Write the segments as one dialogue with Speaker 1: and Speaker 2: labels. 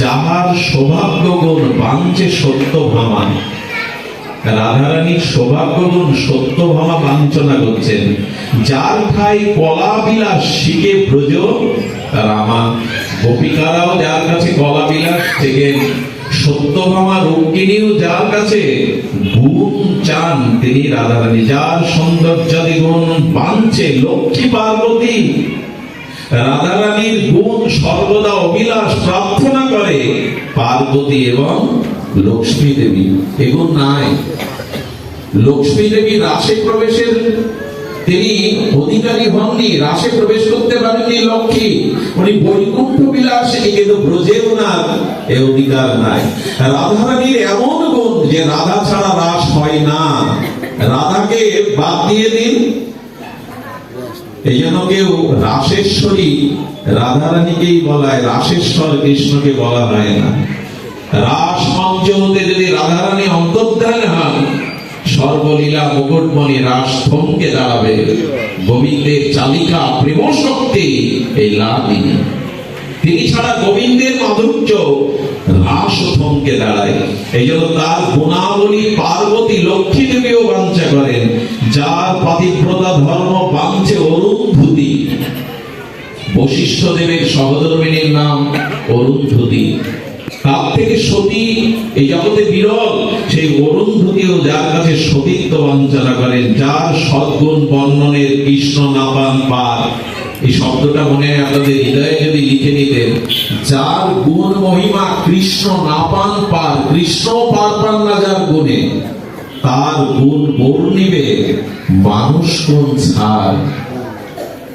Speaker 1: যাহার সৌভাগ্য গুণ বাঞ্চে সত্য ভামা রাধারানীর সত্য ভামা বাঞ্ছনা করছেন। যার ঠাই কলা বিলাস শিখে ব্রজ রামা গোপিকারাও যার কাছে কলা বিলাস থেকে সত্যভামা রূপকিনীও যার কাছে গুণ চান তিনি রাধারানী। যার সৌন্দর্যাদি গুণ বাঞ্ছে লক্ষ্মী পার্বতী রাধারানীর গুণ সর্বদা অবিলাস প্রার্থনা করে পার্বতী এবং লক্ষ্মী দেবী। এগুণ নাই। লক্ষ্মী দেবী রাশে প্রবেশের তিনি অধিকারী হননি রাসে প্রবেশ করতে পারেননি লক্ষ্মী। উনি বৈকুণ্ঠ বিলাস কিন্তু ব্রজেও না এ অধিকার নাই। রাধারানীর এমন গুণ যে রাধা ছাড়া রাস হয় না। রাধাকে বাদ দিয়ে দিন এই জন্য কেউ রাসেশ্বরী রাধারানীকেই বলা হয় রাসেশ্বর কৃষ্ণকে বলা হয় না। রাস মঞ্চ হতে যদি রাধারানী অন্তর্ধান হন, সর্বলীলা মুকুটমণি রাস থমকে দাঁড়াবে। গোবিন্দের চালিকা প্রেম শক্তি এই লাদিনী তিনি ছাড়া গোবিন্দের মাধুর্য থমকে দাঁড়ায়। এই জন্য তার গুণাবলী, পার্বতী, লক্ষ্মী দেবীও বাঞ্ছা করেন। যার পাতিব্রতা, ধর্ম, বাঞ্ছে অরুন্ধুতি। বশিষ্ঠ দেবের সহধর্মিনীর নাম অরুন্ধতী। তার থেকে সতী এই জগতে বিরল। সেই অরুন্ধতীও যার কাছে সতীত্ব বাঞ্ছনা করেন, যার সদ্গুণ বর্ণনের কৃষ্ণ নাপান পার। এই শব্দটা মনে হয় আপনাদের হৃদয়ে যদি লিখে নিতেন, যার গুণ মহিমা কৃষ্ণ নাপান পার, কৃষ্ণ পার পান না যার গুণে, তার গুণ বর্ণিবে মানুষ কোন ছাড়।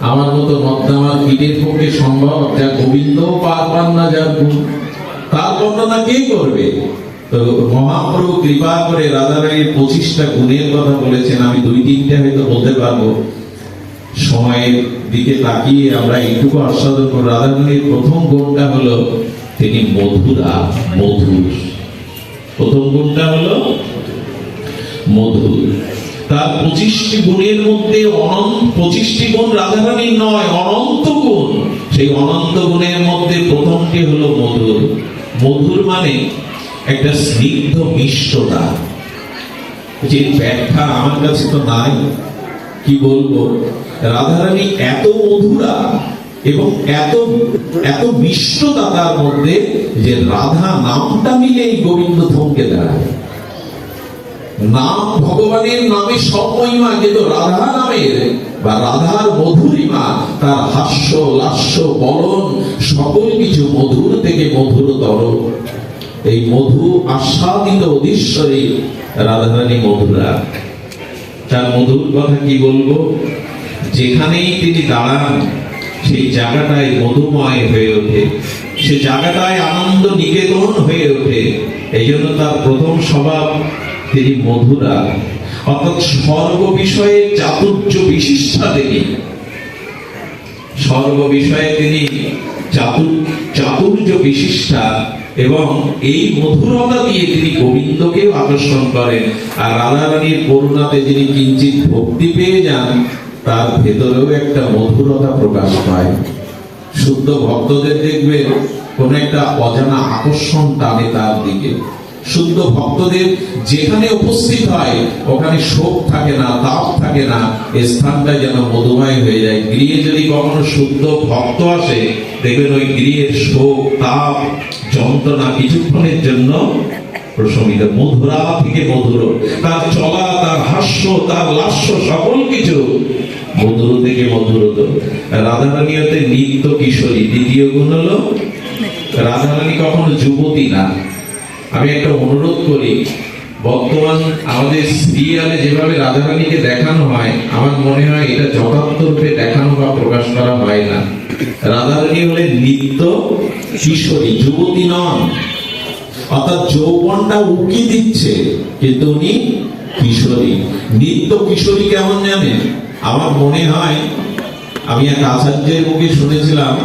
Speaker 1: আমার মতো নর্দমার কীটের পক্ষে সম্ভব, যা গোবিন্দ পার পান না যার গুণ, তার বর্ণনা কে করবে? তো মহাপ্রভু কৃপা করে রাজা রাধারানীর পঁচিশটা গুণের কথা বলেছেন, আমি দুই তিনটা হয়তো বলতে পারব। সময়ের দিকে তাকিয়ে আমরা এইটুকু আস্বাদন করব রাধারানীর প্রথম গুণটা হলো তিনি মধুরা মধুর। প্রথম গুণটা হলো মধুর। তার পঁচিশটি গুণের মধ্যে অনন্ত পঁচিশটি গুণ রাধারানীর নয়, অনন্ত গুণ। সেই অনন্ত গুণের মধ্যে প্রথমটি হলো মধুর। মধুর মানে একটা স্নিগ্ধ মিষ্টতা। যে ব্যাখ্যা আমার কাছে তো নাই। কি বলব? রাধারানী এত মধুরা এবং এত এত তার মধ্যে যে রাধা নামটা মিলেই গোবিন্দ থমকে দাঁড়ায়। নাম ভগবানের নামে কিন্তু রাধা নামের বা রাধার মধুরিমা তার হাস্য, লাস্য বলন সকল কিছু মধুর থেকে মধুরতর। এই মধু আস্বাদিত অধীশ্বরী রাধারানী মধুরা। তার মধুর কথা কি বলব? যেখানেই তিনি দাঁড়ান, সেই জায়গাটায় মধুময় হয়ে ওঠে। সে জায়গাটায় আনন্দ নিকেতন হয়ে ওঠে। এই জন্য তার প্রথম স্বভাব তিনি মধুরা। অর্থাৎ সর্ব বিষয়ে চাতুর্য বিশিষ্টা তিনি। সর্ব বিষয়ে তিনি চাতুর চাতুর্য বিশিষ্টা এবং এই মধুরতা দিয়ে তিনি গোবিন্দকেও আকর্ষণ করেন। আর রাধা রানীর করুণাতে যিনি কিঞ্চিত ভক্তি পেয়ে যান, তার ভেতরেও একটা মধুরতা প্রকাশ পায়। শুদ্ধ ভক্তদের দেখবে কোন একটা অজানা আকর্ষণ টানে তার দিকে। শুদ্ধ ভক্তদের যেখানে উপস্থিত হয়, ওখানে শোক থাকে না, তাপ থাকে না। স্থানটা যেন মধুময় হয়ে যায়। গৃহে যদি কখনো শুদ্ধ ভক্ত আসে, দেখবেন ওই গৃহের শোক, তাপ, যন্ত্রণা কিছুক্ষণের জন্য প্রশমিত। মধুরা থেকে মধুর। তার চলা, তার হাস্য, তার লাস্য সকল কিছু মধুর থেকে মধুরত রাধারানী নিত্য কিশোরী, দ্বিতীয় গুণ হলো, রাধারানী কখনো যুবতী না। আমি একটা অনুরোধ করি, বর্তমান আমাদের সিরিয়ালে যেভাবে রাধারানীকে দেখানো হয়, আমার মনে হয় এটা যথার্থ রূপে দেখানো বা প্রকাশ করা হয় না। রাধারানী হলেন নিত্য কিশোরী, যুবতী নন। অর্থাৎ যৌবনটা উকি দিচ্ছে, কিন্তু উনি কিশোরী। নিত্য কিশোরী কেমন জানেন? আমার মনে হয়, আমি এক আচার্যের মুখে শুনেছিলাম,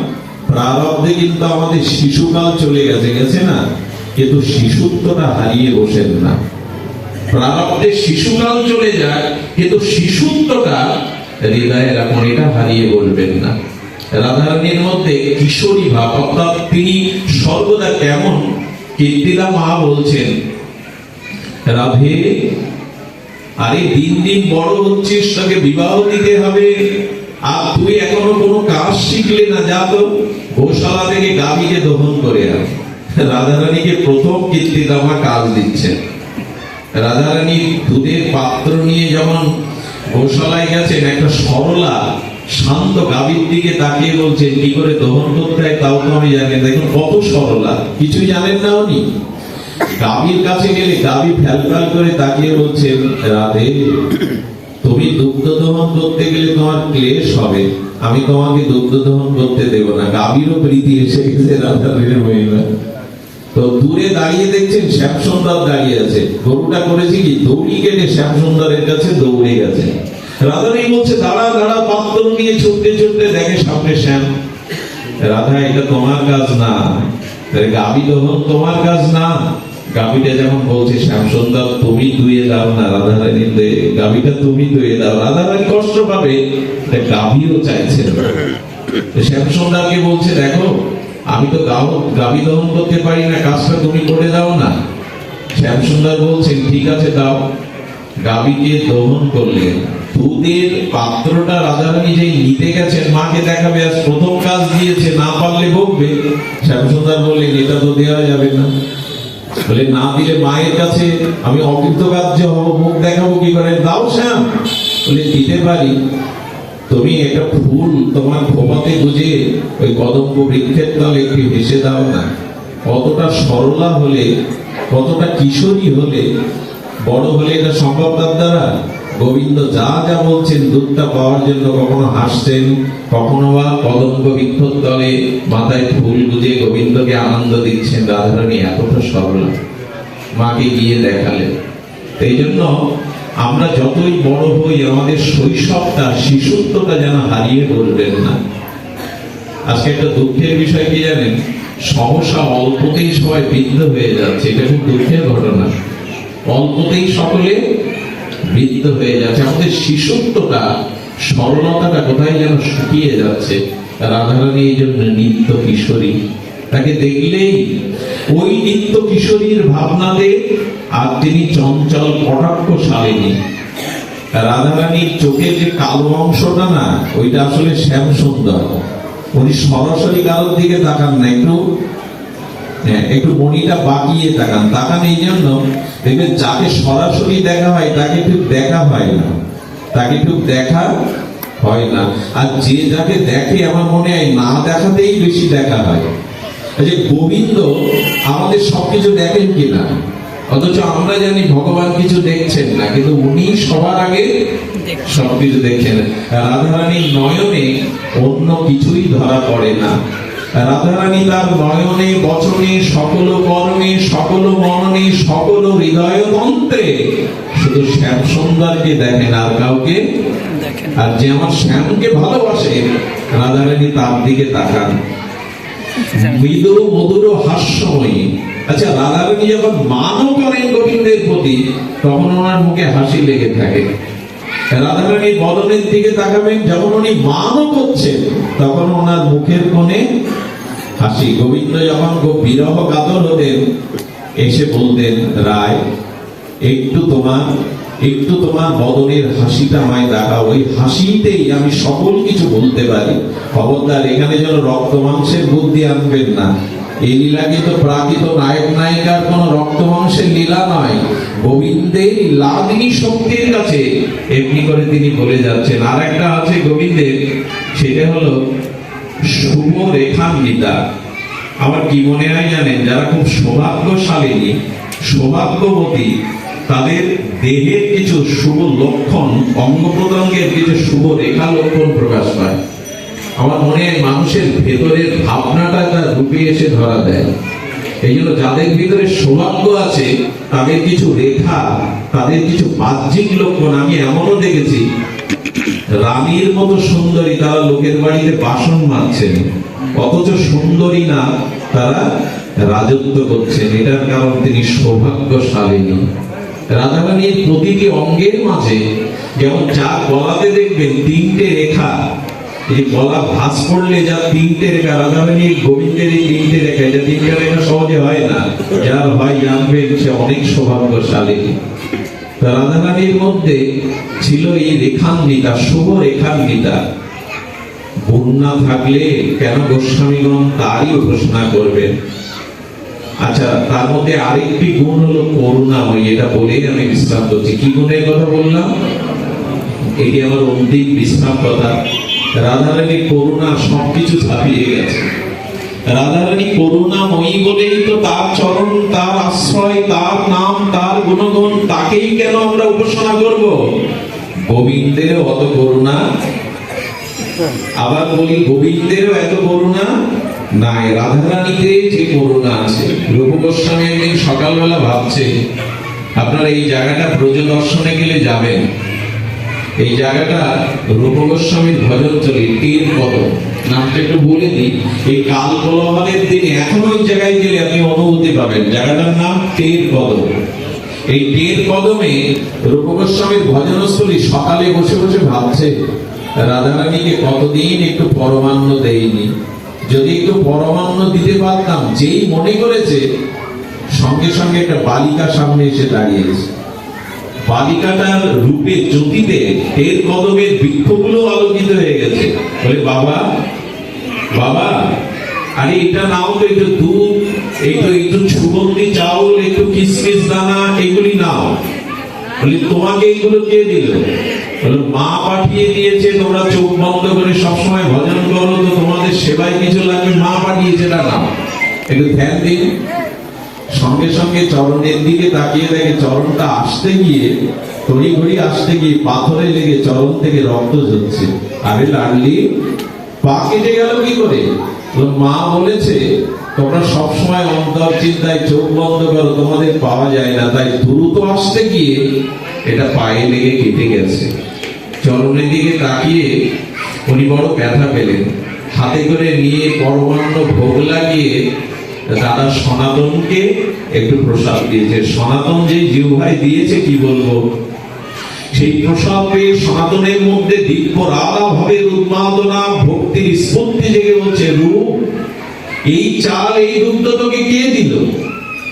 Speaker 1: প্রারব্ধে কিন্তু আমাদের শিশুকাল চলে গেছে গেছে না? কিন্তু শিশুত্বটা হারিয়ে বসেন না। প্রারব্ধে শিশুকাল চলে যায়, কিন্তু শিশুত্বটা হৃদয়ে রাখুন, এটা হারিয়ে বলবেন না। রাধারানীর মধ্যে কিশোরী ভাব, অর্থাৎ তিনি সর্বদা কেমন? কীর্তিদা মা বলছেন, রাধে, আরে দিন দিন বড় হচ্ছিস, তোকে বিবাহ দিতে হবে। আর তুই এখনও কোনো কাজ শিখলে না, যা তো গোশালা থেকে গাভীকে দহন করে আন। রাধারানীকে প্রথম কীর্তিদামা কাজ দিচ্ছেন রাধারানী দুধের পাত্র নিয়ে যেমন গোশালায় গেছেন, একটা সরলা শান্ত গাভীর দিকে তাকিয়ে বলছেন, কি করে দহন করতে হয় তাও তো আমি জানি দেখুন, কত সরলা, কিছুই জানেন না উনি। গাভীর কাছে গেলে গাভী ফ্যাল ফ্যাল করে তাকিয়ে বলছেন, রাধে, তুমি দুগ্ধ দহন করতে গেলে তোমার ক্লেশ হবে। আমি তোমাকে দুগ্ধ দহন করতে দেব না। গাভীরও প্রীতি এসে গেছে রাধারানীর মহিমা। তো দূরে দাঁড়িয়ে দেখছেন শ্যামসুন্দর দাঁড়িয়ে আছে। গরুটা করেছে কি? দৌড়ি কেটে শ্যামসুন্দরের কাছে দৌড়ে গেছে। রাধারানী বলছে, দাঁড়া দাঁড়া পাত্র নিয়ে ছুটতে ছুটতে দেখে সামনে শ্যাম। রাধা, এটা তোমার কাজ না। গাভী দহন তোমার কাজ না। গাভীটা যেমন বলছে শ্যামসুন্দর তুমি ধুয়ে দাও না রাধারানী গাভীটা তুমি ধুয়ে দাও। রাধারানী কষ্ট পাবে গাভীও চাইছে শ্যামসুন্দরকে বলছে, দেখো আমি তো গাভী দহন করতে পারি না, কাজটা তুমি করে দাও না। শ্যামসুন্দর বলছেন, ঠিক আছে, দাও। গাভীকে দহন করলেন দুধের পাত্রটা রাজারানী যেই নিতে গেছেন, মাকে দেখাবে আজ প্রথম কাজ দিয়েছে, না পারলে বকবে। শ্যামসুন্দর বললেন, এটা তো দেওয়া যাবে না। বলে, না দিলে মায়ের কাছে আমি অকৃতকার্য হব মুখ দেখাবো কি করে? দাও, শ্যাম। বলে, দিতে পারি। তুমি একটা ফুল তোমার খোপাতে বুঝে ওই কদম্ব বৃক্ষের তলে একটু ভেসে দাও না। কতটা সরলা হলে, কতটা কিশোরী হলে, বড় হলে এটা সম্ভব তার দ্বারা? গোবিন্দ যা যা বলছেন, দুধটা পাওয়ার জন্য কখনো হাসছেন, কখনো বা কদম্ব বৃক্ষর তলে মাথায় ফুল গুজে গোবিন্দকে আনন্দ দিচ্ছেন। রাধারানী এতটা সরলা, মাকে গিয়ে দেখালেন। এই জন্য আমরা যতই বড় হই, আমাদের শৈশবটা, শিশুত্বটা যেন হারিয়ে বলবেন না। আজকে একটা দুঃখের বিষয় কি জানেন? সমস্যা অল্পতেই সবাই বৃদ্ধ হয়ে যাচ্ছে, এটা খুব দুঃখের ঘটনা। অল্পতেই সকলে বৃদ্ধ হয়ে যাচ্ছে। আমাদের শিশুত্বটা, সরলতাটা কোথায় যেন শুকিয়ে যাচ্ছে? রাধারানী এই জন্য নিত্য কিশোরী। তাকে দেখলেই ওই নিত্য কিশোরীর ভাবনাতে আর তিনি চঞ্চল কটাক্ষশালিনী। রাধারানীর চোখের যে কালো অংশটা না ওইটা আসলে শ্যাম সুন্দর উনি সরাসরি কারোর দিকে তাকান না একটু হ্যাঁ, একটু মনিটা বাকিয়ে তাকান। তাকান এই জন্য দেখবেন যাকে সরাসরি দেখা হয় তাকে ঠিক দেখা হয় না। তাকে ঠিক দেখা হয় না। আর যে যাকে দেখে আমার মনে হয় না দেখাতেই বেশি দেখা হয়। যে গোবিন্দ আমাদের সবকিছু দেখেন কিনা? অথচ আমরা জানি ভগবান কিছু দেখছেন না কিন্তু উনি সবার আগে সবকিছু দেখছেন রাধারানীর নয়নে অন্য কিছুই ধরা পড়ে না। রাধারানী তার নয়নে বচনে সকল কর্মে সকল মননে সকল হৃদয় হৃদয়তন্ত্রে শুধু শ্যাম সুন্দরকে দেখেন আর কাউকে? আর যে আমার শ্যামকে ভালোবাসে রাধারানী তার দিকে তাকান। মৃদু, মধুর, হাস্যময়ী। আচ্ছা রাধারানী যখন মানও করেন গোবিন্দের প্রতি, তখন ওনার মুখে হাসি লেগে থাকে। রাধারানী বদনের দিকে তাকাবেন, যখন উনি মানও করছেন তখন ওনার মুখের কোণে হাসি। গোবিন্দ যখন বিরহ কাতর হতেন এসে বলতেন রায়, একটু তোমার একটু তোমার বদনের হাসিটা আমায় দেখা ওই হাসিতেই আমি সকল কিছু বলতে পারি। খবরদার, এখানে যেন রক্ত মাংসের বুদ্ধি আনবেন না। এই লীলা কিন্তু প্রাকৃত নায়ক নায়িকার কোন রক্ত মাংসের লীলা নয়। গোবিন্দের লাদিনী শক্তির কাছে এমনি করে তিনি বলে যাচ্ছেন। আর একটা আছে গোবিন্দের, সেটা হলো শুভ রেখান্বিতা আমার কি মনে হয় জানেন, যারা খুব সৌভাগ্যশালিনী, সৌভাগ্যবতী তাদের দেহের কিছু শুভ লক্ষণ অঙ্গ প্রত্যঙ্গের কিছু শুভ রেখা লক্ষণ প্রকাশ পায়। আমার মনে হয় মানুষের ভেতরের ভাবনাটা তার রূপে এসে ধরা দেয়। এই জন্য যাদের ভিতরে সৌভাগ্য আছে, তাদের কিছু রেখা, তাদের কিছু বাহ্যিক লক্ষণ আমি এমনও দেখেছি, রানীর মতো সুন্দরী তারা লোকের বাড়িতে বাসন মাজছেন, অথচ সুন্দরী না, তারা রাজত্ব করছেন। এটার কারণ তিনি সৌভাগ্যশালিনী। রাধারানীর প্রতিটি অঙ্গের মাঝে যেমন যা গলাতে দেখবেন তিনটে রেখা। এই গলা ভাঁজ পড়লে যা তিনটে রেখা গোবিন্দের এই তিনটে রেখা, এটা তিনটে রেখা সহজে হয় না। যার হয় জানবেন সে অনেক সৌভাগ্যশালী। মধ্যে ছিল এই রেখান্বিতা, শুভ রেখান্বিতা। বন্যা থাকলে কেন গোস্বামীগণ তারই ঘোষণা করবেন? আচ্ছা তার মধ্যে আরেকটি গুণ হলো করুণাময়ী এটা বলেই আমি বিশ্রাম করছি। কি গুণের কথা বললাম? এটি আমার অন্তিম বিশ্রাম কথা। রাধারানী করুণা সবকিছু ছাপিয়ে গেছে। রাধারানী করুণাময়ী বলেই তো তার চরণ, তার আশ্রয়, তার নাম, তার গুণগুণ, তাকেই কেন আমরা উপাসনা করব? গোবিন্দের অত করুণা। আবার বলি, গোবিন্দেরও এত করুণা? নাই, রাধারানীতে যে করুণা আছে। রূপ গোস্বামী একদিন সকালবেলা ভাবছে, আপনারা এই জায়গাটা ব্রজ দর্শনে গেলে যাবেন। এই জায়গাটা রূপ গোস্বামীর তীর নামটা একটু বলে দিই, এই কাল কোলাহলের দিনে এখন ওই জায়গায় গেলে আপনি অনুভূতি পাবেন। জায়গাটার নাম টের কদম এই টের কদমে রূপ গোস্বামীর ভজনস্থলী সকালে বসে বসে ভাবছে, রাধারানীকে কতদিন একটু পরমান্ন দেয়নি। যদি একটু পরমান্ন দিতে পারতাম, যেই মনে করেছে, সঙ্গে সঙ্গে একটা বালিকা সামনে এসে দাঁড়িয়েছে বালিকাটার রূপে জ্যোতিতে এর কদমের বৃক্ষগুলো আলোকিত হয়ে গেছে। বলে, বাবা বাবা, আরে এটা নাও তো একটু দুধ একটু একটু সুগন্ধি, চাউল, একটু কিসমিস, দানা, এগুলি নাও। বলি, তোমাকে এগুলো কে দিল? মা পাঠিয়ে দিয়েছে, তোমরা চোখ বন্ধ করে সবসময় ভজন করো, তো তোমাদের সেবায় কিছু লাগবে, মা পাঠিয়েছে না নাও একটু ধ্যান দিন। সঙ্গে সঙ্গে চরণের দিকে তাকিয়ে দেখে চরণটা আসতে গিয়ে তড়ি ঘড়ি আসতে গিয়ে পাথরে লেগে চরণ থেকে রক্ত ঝরছে। আরে লাডলি, পা কেটে গেল কি করে? মা বলেছে তোমরা সবসময় অন্তর চিন্তায় চোখ বন্ধ করো, তোমাদের পাওয়া যায় না। তাই দ্রুত আসতে গিয়ে এটা পায়ে লেগে কেটে গেছে। চরণের দিকে তাকিয়ে উনি বড় ব্যথা পেলেন। হাতে করে নিয়ে পরমান্ন ভোগ লাগিয়ে দাদা সনাতনকে একটু প্রসাদ দিয়েছে। সনাতন যে জিহ্বাই দিয়েছে, কি বলব? সেই প্রসাদ পেয়ে সনাতনের মধ্যে দিব্য রাধা ভাবের উন্মাদনা, ভক্তির স্ফূর্তি জেগে বলছে রূপ এই চাল, এই দুগ্ধ তোকে কে দিল?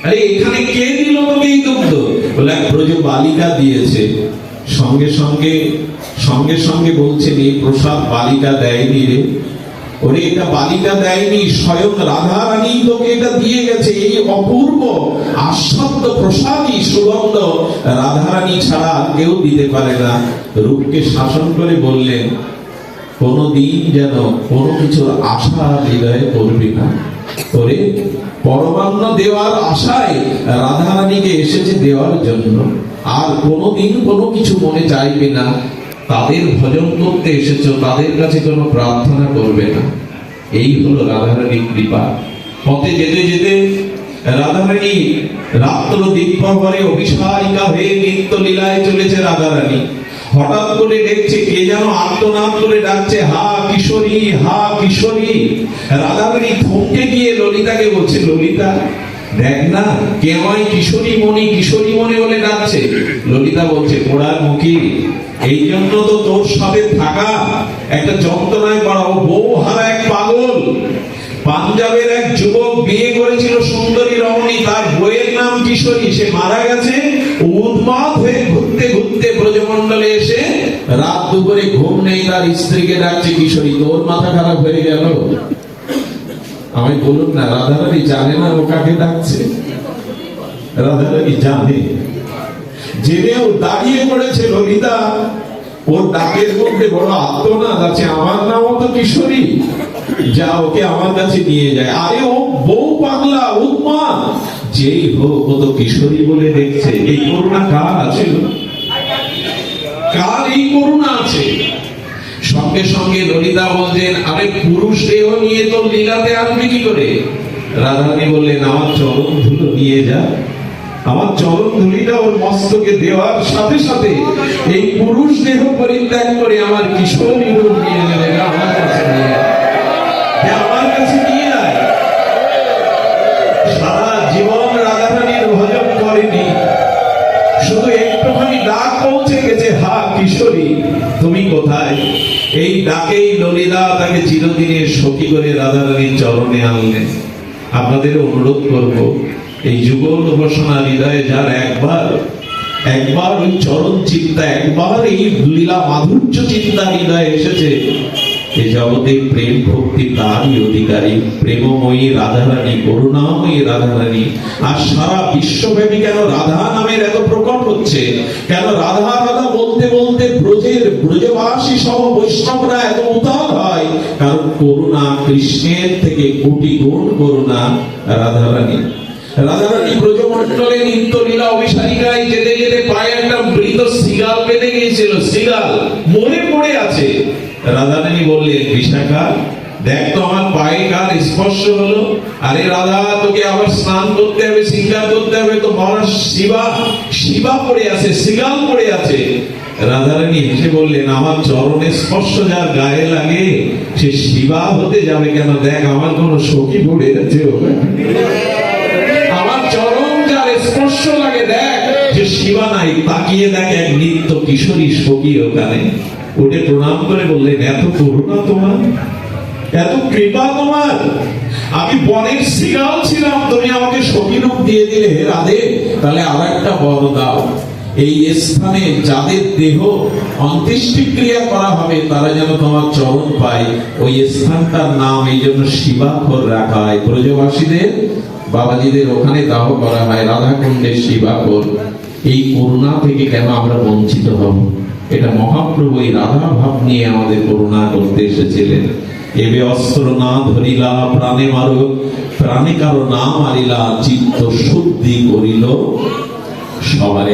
Speaker 1: আরে, এখানে কে দিল তোকে এই দুগ্ধ? বলে এক বালিকা দিয়েছে। সঙ্গে সঙ্গে সঙ্গে সঙ্গে বলছেন এই প্রসাদ বালিকা দেয়নি রে। ওরে এটা বালিকা দেয়নি, স্বয়ং রাধা রানী তোকে এটা দিয়ে গেছে। এই অপূর্ব আস্বাদ্য প্রসাদই সুগন্ধ রাধা রানী ছাড়া কেউ দিতে পারে না। রূপকে শাসন করে বললেন কোনদিন যেন কোনো কিছুর আশা হৃদয়ে করবি না। করে পরমান্ন দেওয়ার আশায় রাধা রানীকে এসেছে দেওয়ার জন্য। আর কোনোদিন কোনো কিছু মনে চাইবে না। তাদের ভজন করতে এসেছ, তাদের কাছে কোনো প্রার্থনা করবে না। এই হলো রাধারানীর কৃপা। পথে যেতে যেতে রাধারানী রাত্র দিব্যভরে অভিসারিকা হয়ে নিত্য লীলায় চলেছে রাধারানী। হঠাৎ করে দেখছে কে যেন আত্মনাদ করে ডাকছে, হা কিশোরী হা কিশোরী। রাধারানী থমকে গিয়ে ললিতাকে বলছে, ললিতা, দেখ না, কে হয় কিশোরী মণি কিশোরী মণি বলে ডাকছে? ললিতা বলছে, পোড়ার মুখী, এই জন্য তো তোর সাথে থাকা একটা যন্ত্রণায় পড়াও তার স্ত্রীকে ডাকছে কিশোরী, তোর মাথা খারাপ হয়ে গেল। আমি বলুন না, রাধারানী জানে না ও কাকে ডাকছে। রাধারানী জানে। জেনেও দাঁড়িয়ে পড়েছে ললিতা। ওর ডাকের মধ্যে বড় আত্মনাদ আছে, আমার নামও তো কিশোরী, যা ওকে আমার কাছে নিয়ে যায়। আরে ও বউ পাগলা উন্মাদ যেই হোক, ও তো কিশোরী বলে দেখছে। এই করুণা কার আছে? কার এই করুণা আছে? সঙ্গে সঙ্গে ললিতা বলছেন আরে পুরুষ দেহ নিয়ে তো লীলাতে আসবে কি করে? রাধারানী বললেন, আমার চরণ ধুলো নিয়ে যা। আমার চরণ ধুলিটা ওর মস্তকে দেওয়ার সাথে সাথে এই পুরুষ দেহ পরিত্যাগ করে আমার কিশোরী নিয়ে যাবে আমার কাছে। আমার কাছে ললিতা তাকে চিরদিনের সখী করে রাধারানীর চরণে আনলেন আপনাদের অনুরোধ করব, এই যুগল উপাসনা হৃদয়ে যার একবার একবার ওই চরণ চিন্তা, একবার এই লীলা মাধুর্য চিন্তা হৃদয়ে এসেছে। এ জগতে প্রেম ভক্তি তারই অধিকারী। প্রেমময়ী রাধারানী, করুণাময়ী রাধারানী। আর সারা বিশ্বব্যাপী কেন রাধা নামের এত হচ্ছে, কেন রাধা রাধা বলতে বলতে ব্রজের ব্রজবাসী সহ বৈষ্ণবরা এত উদার হয়? কারণ করুণা কৃষ্ণের থেকে কোটি গুণ করুণা ব্রজমণ্ডলে নিত্য লীলা অভিসারিকায় যেতে যেতে পায়ে একটা মৃত সিগাল বেঁধে গিয়েছিল। সিগাল মরে পড়ে আছে। বললেন, বিশাখা, দেখ তো আমার পায়ে কার স্পর্শ হলো। আরে রাধা, তোকে আবার স্নান করতে হবে সিঙ্গার করতে হবে, তো মহারাজ শিবা শিবা পড়ে আছে, সিগাল পড়ে আছে। রাধারানী হেসে বললেন, আমার চরণে স্পর্শ যার গায়ে লাগে, সে শিবা হতে যাবে কেন? দেখ, আমার কোন সখী পড়ে আছে আমার চরণ যার স্পর্শ লাগে, দেখ, যে শিবা নাই, তাকিয়ে দেখ এক নিত্য কিশোরী সখী ওখানে। উঠে প্রণাম করে বললেন, এত করুণা তোমার, এত কৃপা তোমার আমি বনের শিগাল ছিলাম। তুমি আমাকে সখী রূপ দিয়ে দিলে হে রাধে, তাহলে আর একটা বর দাও। এই স্থানে যাদের দেহ অন্ত্যেষ্টিক্রিয়া করা হবে, তারা যেন তোমার চরণ পায়। ওই স্থানটার নাম এই জন্য শিবাখর রাখা হয়। ব্রজবাসীদের, বাবাজিদের ওখানে দাহ করা হয় রাধাকুণ্ডের শিবাখর। এই করুণা থেকে কেন আমরা বঞ্চিত হব? এটা মহাপ্রভু এই রাধা ভাব নিয়ে আমাদের করুণা করতে এসেছিলেন। এবে অস্ত্র না ধরিলা প্রাণে মারু প্রাণে কারও না মারিলা চিত্ত শুদ্ধি করিল। সবারে